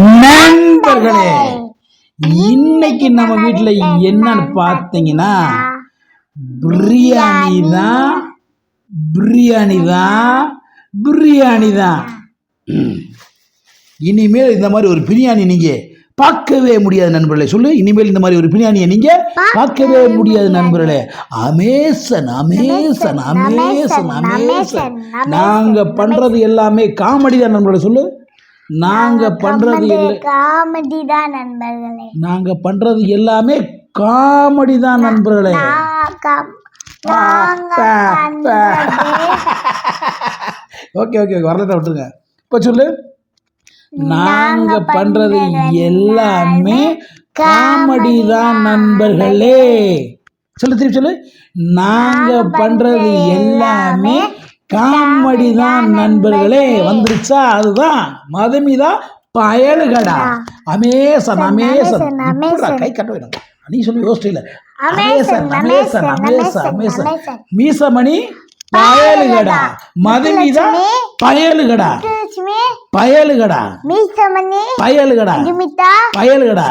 நண்பர்களே இன்னைக்கு நம்ம வீட்டில் என்னன்னு பார்த்தீங்கன்னா பிரியாணி தான் பிரியாணி. தான் பிரியாணி தான். இனிமேல் இந்த மாதிரி ஒரு பிரியாணி நீங்கள் பார்க்கவே முடியாது நண்பர்களே. சொல்லு இனிமேல் இந்த மாதிரி ஒரு பிரியாணியை நீங்கள் பார்க்கவே முடியாது. நண்பர்களே. அமேசன் அமேசன் அமேசன் அமேசன் நாங்கள் பண்ணுறது எல்லாமே காமெடி தான் நண்பர்களே. சொல்லு. நாங்கள் பண்ணுறது இல்லை காமெடி தான் நண்பர்களே. நாங்க பண்றது எல்லாமே காமெடி தான் நண்பர்களே. நாங்க நாங்க ஓகே ஓகே வரலட்ட விட்டுருங்க. இப்போ சொல்லு. நாங்க பண்றது எல்லாமே காமெடி தான் நண்பர்களே. சொல்லு திருப்பி சொல்லு. நாங்க பண்றது எல்லாமே காமெடி தான் நண்பர்களே. வந்துருச்சா? அதுதான். மதுமிதா பயலுகடா. அமேசன் அமேசன் கை கட்ட நீ சொல்லி யோசிச்சு இல்ல. Amazon Amazon Amazon Amazon Meesamani பயலுகடா. Madhumitha பயலுகடா. பயலுகடா. மீசமணி பயலுகடா. பயலுகடா.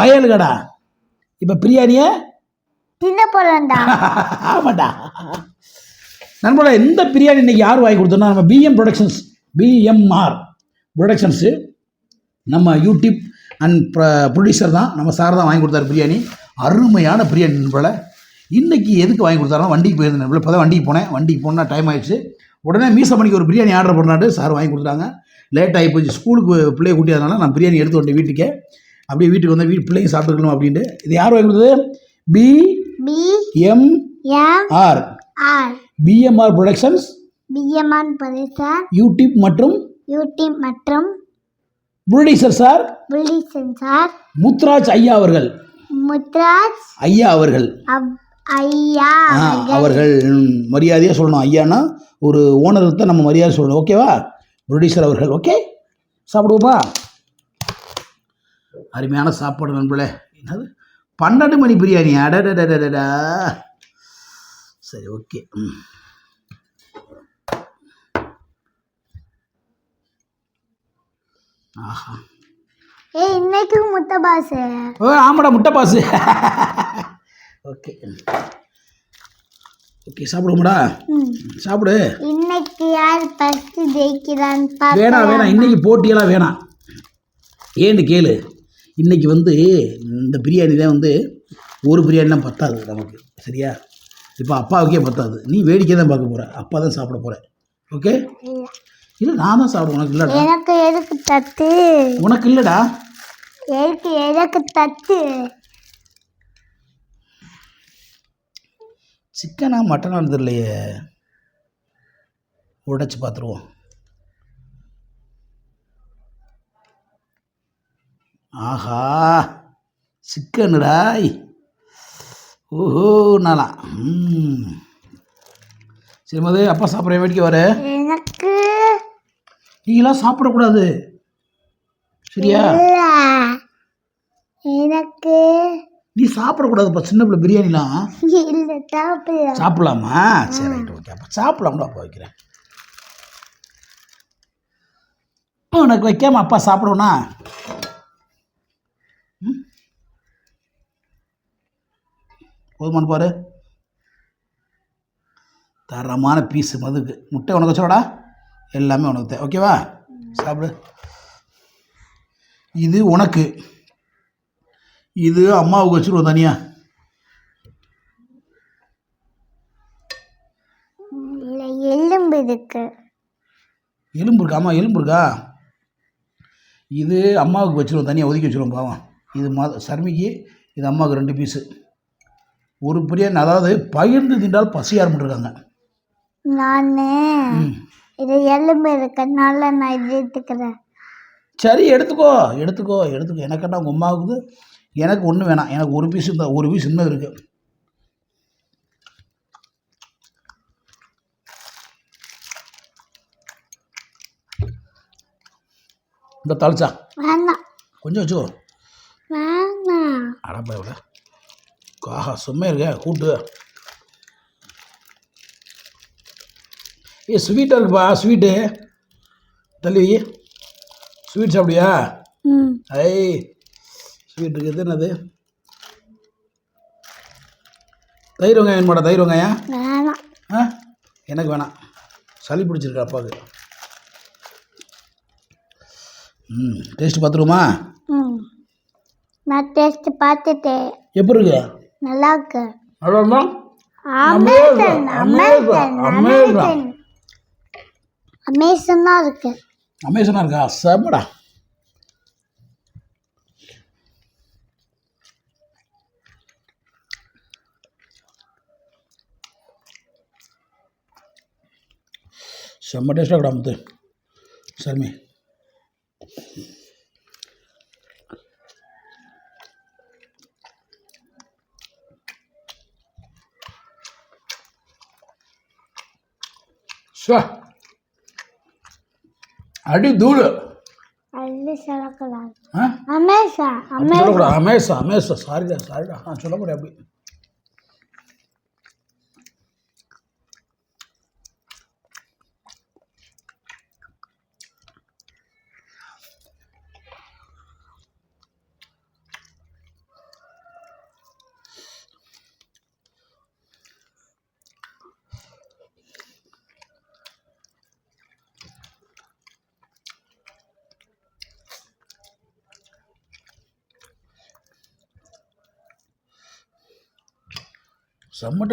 பயலுகடா. இப்ப பிரியாணிய? தின்ன போலண்டா ஆமாடா. நண்பர்களே இந்த பிரியாணி இன்னைக்கு யார் வாங்கி கொடுத்தோம்னா நம்ம பிஎம் ப்ரொடக்ஷன்ஸ் பிஎம்ஆர் ப்ரொடக்ஷன்ஸு நம்ம யூடியூப் அண்ட் ப்ரொடியூசர் தான் நம்ம சார் தான் வாங்கி கொடுத்தாரு பிரியாணி. அருமையான பிரியாணி நண்பர்களே. இன்னைக்கு எதுக்கு வாங்கி கொடுத்தாருன்னா வண்டிக்கு போயிருந்தேன் நண்பர்களே. இப்போ தான் வண்டிக்கு போனேன். வண்டிக்கு போனால் டைம் ஆயிடுச்சு. உடனே மீசமணிக்கு ஒரு பிரியாணி ஆர்டர் பண்ணாட்டு சார் வாங்கி கொடுத்தாங்க. லேட் ஆகி போச்சு. ஸ்கூலுக்கு பிள்ளைய கூட்டியதுனால நான் பிரியாணி எடுத்து வந்தேன் வீட்டுக்கே. அப்படியே வீட்டுக்கு வந்து வீட்டு பிள்ளைங்க சாப்பிட்டுக்கணும் அப்படின்ட்டு. இது யார் வாங்கி கொடுத்தது? P M R PMR productions பிஎம்ஆன் பரிசார் யூடியூப் மற்றும் யூடியூப் மற்றும் ப்ரொடியூசர் சார் புள்ளி சென்சார் முத்ராஜ் ஐயா அவர்கள். முத்ராஜ் ஐயா அவர்கள். ஐயா அவர்கள். ம், மரியாதையா சொல்லணும். ஐயானா ஒரு ஓனருக்கு தான் நம்ம மரியாதை சொல்லணும். ஓகேவா ப்ரொடியூசர் அவர்கள். ஓகே சாப்பிடுவோமா அருமையான சாப்பாடு நண்பர்களே. என்னது? பன்னெண்டு மணி பிரியாணி அடடடடடா சரி ஓகே ஆஹா. ஏ இன்னைக்கு முத்த பாஸ் ஓ ஆமாடா முட்டை பாசு. Okay okay சாப்பிடுவோம்டா? சாப்பிடு. இன்னைக்கு யார் ஃபர்ஸ்ட் ஜெயிக்கிறான்னு வேணாம் பார்க்கலாம் வேணாம் இன்னைக்கு போட்டியெல்லாம் வேணாம் ஏன்னு கேளு. இன்னைக்கு வந்து இந்த பிரியாணி தான் வந்து ஒரு பிரியாணிலாம் பத்தாது நமக்கு. சரியா? இப்போ அப்பாவுக்கே பத்தாது. நீ வேடிக்கை தான் பார்க்க போகிற அப்பா தான் சாப்பிட போகிற ஓகே? இல்லை நான் தான் சாப்பிடுவேன். உனக்கு இல்லைடா. எனக்கு எதுக்கு தத்து? உனக்கு இல்லைடா. எதுக்கு எதுக்கு தத்து? சிக்கனா மட்டனானு தெரியலையே. உடைச்சு பார்த்துருவோம் ஆஹா. சிக்கனுடாய் ஓஹோ நாளா சரி மது அப்பா சாப்பிட்ற வேடிக்கை வர எனக்கு நீங்களாம் சாப்பிடக்கூடாது. சரியா? எனக்கு நீ சாப்பிடக்கூடாதுப்பா சின்ன பிள்ளை பிரியாணிலாம். சாப்பிடலாமா. சரி ரைட் ஓகே. அப்போ சாப்பிடலாம்டா அப்பா வைக்கிறேன். உனக்கு வைக்காம அப்பா சாப்பிடுவனா ம்? போதுமானு பாரு. தரமான பீஸு மதுக்கு. முட்டை உனக்கு வச்சோடா எல்லாமே உனக்கு தே ஓகேவா சாப்பிடு. இது உனக்கு. இது அம்மாவுக்கு வச்சுருவோம் தனியா? இல்ல எலும்பு இருக்கு. எலும்பு இருக்கா? அம்மா எலும்பு இருக்கா? இது அம்மாவுக்கு வச்சிருவோம் தனியாக ஒதுக்கி வச்சிருவோம் பாவம். இது மா சர்மிக்கு இது அம்மாவுக்கு ரெண்டு பீஸு ஒரு பிரியாணி அதாவது பகிர்ந்து தின்றால் பசியாக இருந்துருக்காங்க நானு. இது எலும்பு இருக்கனால நான் இது எடுத்துக்கிறேன். சரி எடுத்துக்கோ எடுத்துக்கோ எடுத்துக்கோ. எனக்கெல்லாம் உங்கள் அம்மாவுக்கு எனக்கு ஒன்றும் வேணாம். எனக்கு ஒரு பீஸ் இருந்தால் ஒரு பீஸ் இன்னும் இருக்குது இந்த தாளிச்சா? வேணாம். கொஞ்சம் வச்சுக்கோ. வேணாம். அடப்பா இவ்வளோ ஆஹா சும்மா இருக்க. கூட்டு ஏ ஸ்வீட்டாக இருக்குப்பா ஸ்வீட்டு தள்ளி ஸ்வீட் சாப்பிடுவியா? ம். ஐ ஸ்வீட் இருக்குது. என்னது? தயிர் வெங்காயம் வேணுமாடா தயிர் வெங்காயம். ஆ? எனக்கு வேணாம். சளி பிடிச்சிருக்கு அப்பாவுக்கு ம் டேஸ்ட் பார்த்துருமா ம். நான் டேஸ்ட் பார்த்துட்டேன். எப்படி இருக்கு? நல்லா இருக்கு இருந்தா அமேசன் அமேசன். அமேசன் அமேசனாக இருக்கு. அமேசனாக இருக்கா? செம்மடா. செம்ம டேஸ்ட்டாக இருக்கா முத்து. சர்மி. ஷா அடி தூள். சொல்லக்கூடாது அமேசா சொல்லக்கூடாது. அமேசா. அமேசா சாரிடா சாரிடா ஆ சொல்ல முடியாது அப்படி. செம்ம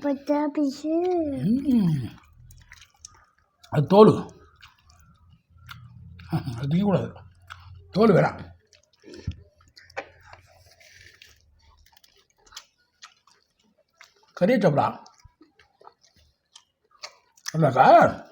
பச்சை பிசு. அது தோல். அது திங்கக்கூடாது. தோல் வேணாம். கறியை சாப்பிடா இல்லைக்கா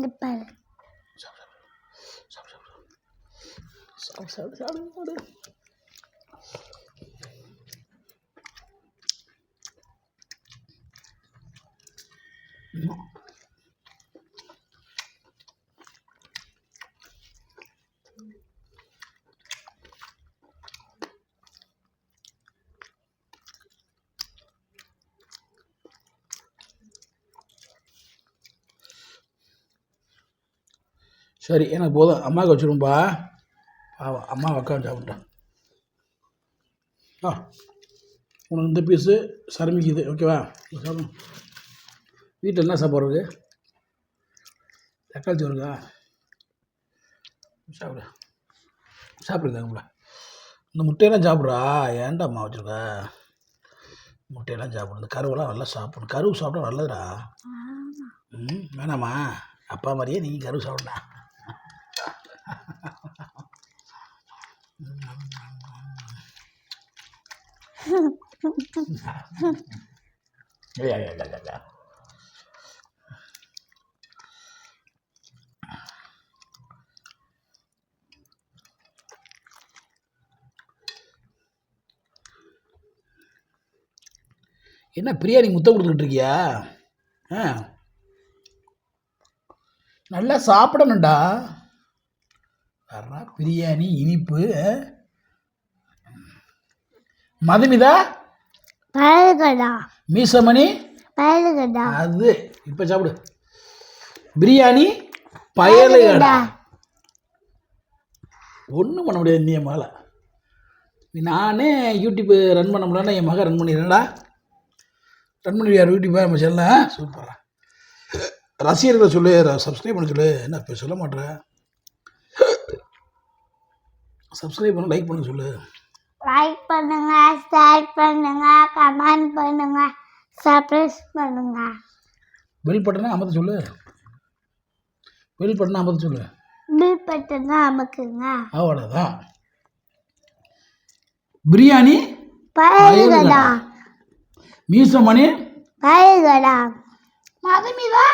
இங்க பாரு சாப்பிடு சாப்பிடு சாப்பிடு சாப்பிடு சரி எனக்கு போதும். அம்மாவுக்கு வச்சுரும்பா பாவம் அம்மா உட்காந்து சாப்பிட்டேன் ஆ உனக்கு இந்த பீஸு சரமிக்கு இது ஓகேவா சாப்பிடு. வீட்டில் என்ன சாப்பாடு தக்காளி சோறு இருக்கா சாப்பிடு சாப்பிடுங்க இந்த முட்டையெல்லாம் சாப்பிட்றா. ஏன்டா அம்மா வச்சுருக்க? முட்டையெல்லாம் சாப்பிடு. இந்த கருவெல்லாம் நல்லா சாப்பிடணும். கருவு சாப்பிட்டா நல்லதுடா. ம் வேணாமா அப்பா மாதிரியே நீங்கள் கருவு சாப்பிடா ஏய், ஏய், ஏய், ஏய், ஏய். என்ன பிரியாணி முத்தம் கொடுத்துக்கிட்டு இருக்கியா? ஆ. நல்லா சாப்பிடணும்டா. வர்றா பிரியாணி இனிப்பு மதுமிதா? பழகடா. மீசமணி? பழகடா. அது இப்போ சாப்பிடு. பிரியாணி பயலுகடா. ஒன்றும் பண்ண முடியாது நீ மகளை நானே யூடியூப் ரன் பண்ண முடியலன்னா என் மகன் ரன் பண்ணிடுறேன்டா. ரன் பண்ணிடுவார் யூடியூப்பை நம்ம செல்ல சூப்பரா ரசிகர்களை சொல்லு சப்ஸ்கிரைப் பண்ண சொல்லு. என்ன இப்போ சொல்ல மாட்டேற சப்ஸ்கிரைப் பண்ண லைக் பண்ண சொல்லு. லைக் பண்ணுங்க ஷேர் பண்ணுங்க கமெண்ட் பண்ணுங்க சப்ஸ்கிரைப் பண்ணுங்க. பெல் பட்டனை அமர்த்த சொல்லு. பெல் பட்டனை அமர்த்த சொல்லு. பில் பட்டன் அமுக்குங்க அவ்வளோதான் பிரியாணி பழகடா மீசமணி பயலுகடா மதுமிதா.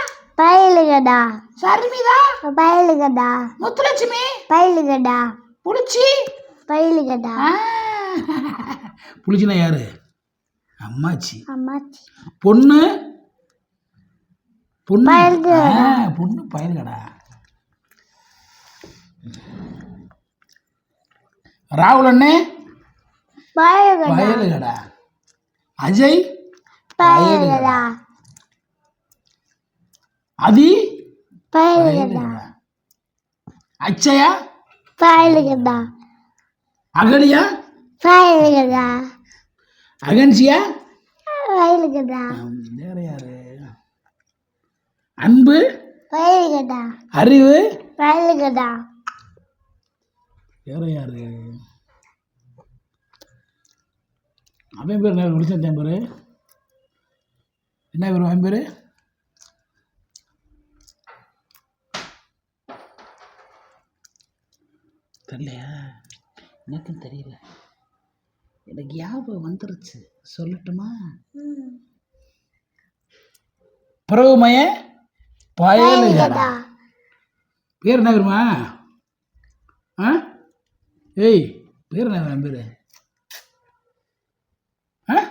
பயலுகடா சர்மிதா. பயலுகடா முத்துலட்சுமி. பயலுகடா புளிச்சி. பயலுகடா புளிச்சினா யாரு? அம்மாச்சி. பொண்ணு? பொண்ணு? பொண்ணு பயல்கடா. ராகுல் அண்ணே? பயலுகடா. அஜய்? பயலுகடா. அதி? பயலுகடா. அச்சயா? பயலுகடா. அகலியா? அகன்சியா வேற யாரு அன்பு? அறிவு? வேற யாரு அவன் பேர் விழிச்சேன் என் பேர். என்ன பேர் அவன் பேர்? தெரியலையா? எனக்கும் தெரியல. எனக்கு ஞாபகம் வந்துருச்சு. சொல்லட்டுமா? பிரபுமய பயலுகடா. பேர் என்ன ஆ? ஏய் பேர் என்ன என் பேர்? ஆ?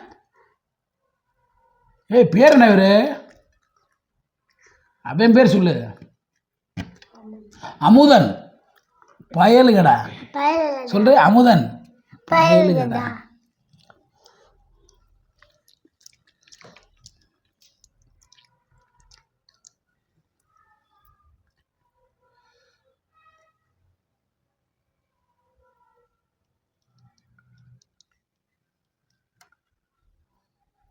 ஏய் பேர் என்ன பேர் அவன் பேர் சொல்லு. அமுதன். பயலுகடா. சொல்லு அமுதன். பயலுகடா.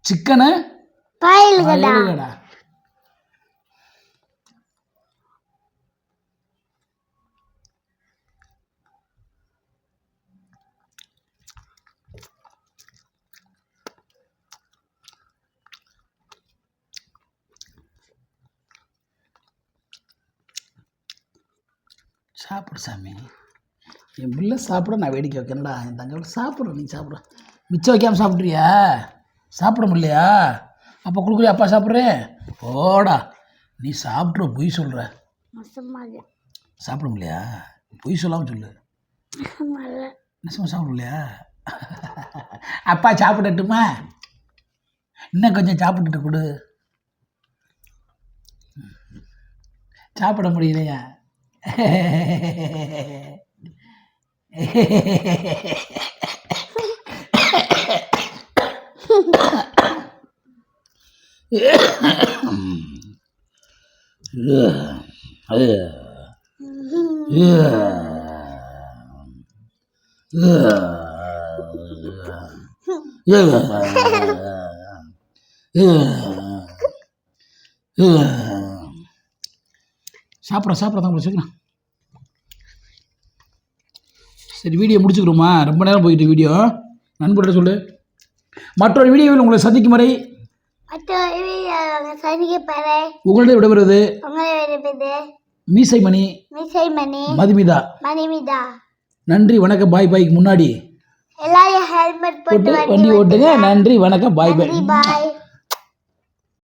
சிக்கனு பயலுகடா. சாப்பிடு சாமி. என் பிள்ளை சாப்பிட நான் வேடிக்கை வைக்கிறேன்டா. என் தங்க சாப்பிட்ற நீ சாப்பிட்ற. மிச்சம் வைக்காமல் சாப்பிட்றியா? சாப்பிட முடியலையா? அப்போ கொடுக்குறியா அப்பா சாப்பிட்றேன்? ஓடா நீ சாப்பிட்ற பொய் சொல்கிற சாப்பிட முடியலையா? பொய் சொல்லாமல் சொல்லு. நிச்சயமாக சாப்பிட முடியலையா? அப்பா சாப்பிடட்டுமா? இன்னும் கொஞ்சம் சாப்பிட்டுட்டு கொடு. சாப்பிட முடியலையா? சாப்பிட சாப்பிட்ற தான் வச்சுக்கலாம் சரி வீடியோ முடிச்சுக்கிறோமா? ரொம்ப நேரம் போயிட்டு வீடியோ நண்பர்கிட்ட சொல்லு. மற்றொரு வீடியோவில் உங்களை சந்திக்கும் வரை உங்களிடம் விடைபெறுவது மீசைமணி மிசை மணி மதுமிதா. மணிமிதா நன்றி வணக்கம் பாய் பாய்க்கு முன்னாடி. எல்லாரும் ஹெல்மெட் போட்டு போட்டு வண்டி ஓட்டுங்க. நன்றி வணக்கம் பாய் பாய். பாய்.